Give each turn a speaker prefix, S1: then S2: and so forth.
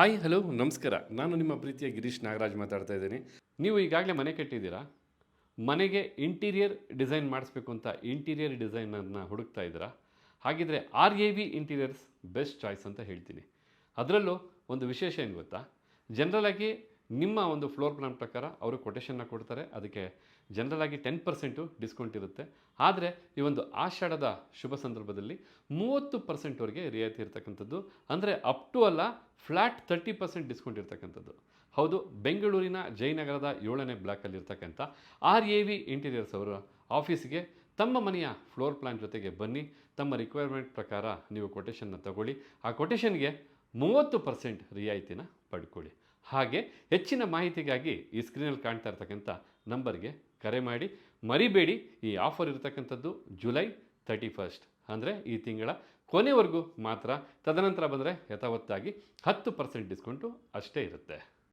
S1: Hi hello ನಮಸ್ಕಾರ. ನಾನು ನಿಮ್ಮ ಪ್ರೀತಿಯ ಗಿರೀಶ್ ನಾಗರಾಜ್ ಮಾತಾಡ್ತಾ ಇದ್ದೀನಿ. ನೀವು ಈಗಾಗಲೇ ಮನೆ ಕಟ್ಟಿದ್ದೀರಾ? ಮನೆಗೆ ಇಂಟೀರಿಯರ್ ಡಿಸೈನ್ ಮಾಡಿಸ್ಬೇಕು ಅಂತ ಇಂಟೀರಿಯರ್ ಡಿಸೈನರ್ನ ಹುಡುಕ್ತಾ ಇದ್ದೀರಾ? ಹಾಗಿದ್ರೆ R A V interiors best choice ಅಂತ ಹೇಳ್ತೀನಿ. ಅದರಲ್ಲೂ ಒಂದು ವಿಶೇಷ ಏನು ಗೊತ್ತಾ? ಜನರಲಾಗಿ ನಿಮ್ಮ ಒಂದು ಫ್ಲೋರ್ ಪ್ಲಾನ್ ಪ್ರಕಾರ ಅವರು ಕೊಟೇಶನ್ನ ಕೊಡ್ತಾರೆ. ಅದಕ್ಕೆ ಜನರಲಾಗಿ ಟೆನ್ ಪರ್ಸೆಂಟು ಡಿಸ್ಕೌಂಟ್ ಇರುತ್ತೆ. ಆದರೆ ಈ ಒಂದು ಆಷಾಢದ ಶುಭ ಸಂದರ್ಭದಲ್ಲಿ ಮೂವತ್ತು ಪರ್ಸೆಂಟ್ವರೆಗೆ ರಿಯಾಯಿತಿ ಇರತಕ್ಕಂಥದ್ದು. ಅಂದರೆ ಅಪ್ ಟು ಅಲ್ಲ ಫ್ಲ್ಯಾಟ್ ತರ್ಟಿ ಪರ್ಸೆಂಟ್ ಡಿಸ್ಕೌಂಟ್ ಇರ್ತಕ್ಕಂಥದ್ದು. ಹೌದು, ಬೆಂಗಳೂರಿನ ಜಯನಗರದ ಏಳನೇ ಬ್ಲಾಕಲ್ಲಿ ಇರ್ತಕ್ಕಂಥ ಆರ್ ಎ ವಿ ಇಂಟೀರಿಯರ್ಸ್ ಅವರ ಆಫೀಸ್ಗೆ ತಮ್ಮ ಮನೆಯ ಫ್ಲೋರ್ ಪ್ಲಾನ್ ಜೊತೆಗೆ ಬನ್ನಿ. ತಮ್ಮ ರಿಕ್ವೈರ್ಮೆಂಟ್ ಪ್ರಕಾರ ನೀವು ಕೊಟೇಶನ್ನ ತಗೊಳ್ಳಿ. ಆ ಕೊಟೇಶನ್ಗೆ ಮೂವತ್ತು ಪರ್ಸೆಂಟ್ ರಿಯಾಯಿತಿನ ಪಡ್ಕೊಳ್ಳಿ. ಹಾಗೆ ಹೆಚ್ಚಿನ ಮಾಹಿತಿಗಾಗಿ ಈ ಸ್ಕ್ರೀನಲ್ಲಿ ಕಾಣ್ತಾ ಇರ್ತಕ್ಕಂಥ ನಂಬರ್ಗೆ ಕರೆ ಮಾಡಿ. ಮರಿಬೇಡಿ, ಈ ಆಫರ್ ಇರತಕ್ಕಂಥದ್ದು ಜುಲೈ ತರ್ಟಿ ಫಸ್ಟ್ ಅಂದರೆ ಈ ತಿಂಗಳ ಕೊನೆವರೆಗೂ ಮಾತ್ರ. ತದನಂತರ ಬಂದರೆ ಯಥಾವತ್ತಾಗಿ ಹತ್ತು ಪರ್ಸೆಂಟ್ ಡಿಸ್ಕೌಂಟು ಅಷ್ಟೇ ಇರುತ್ತೆ.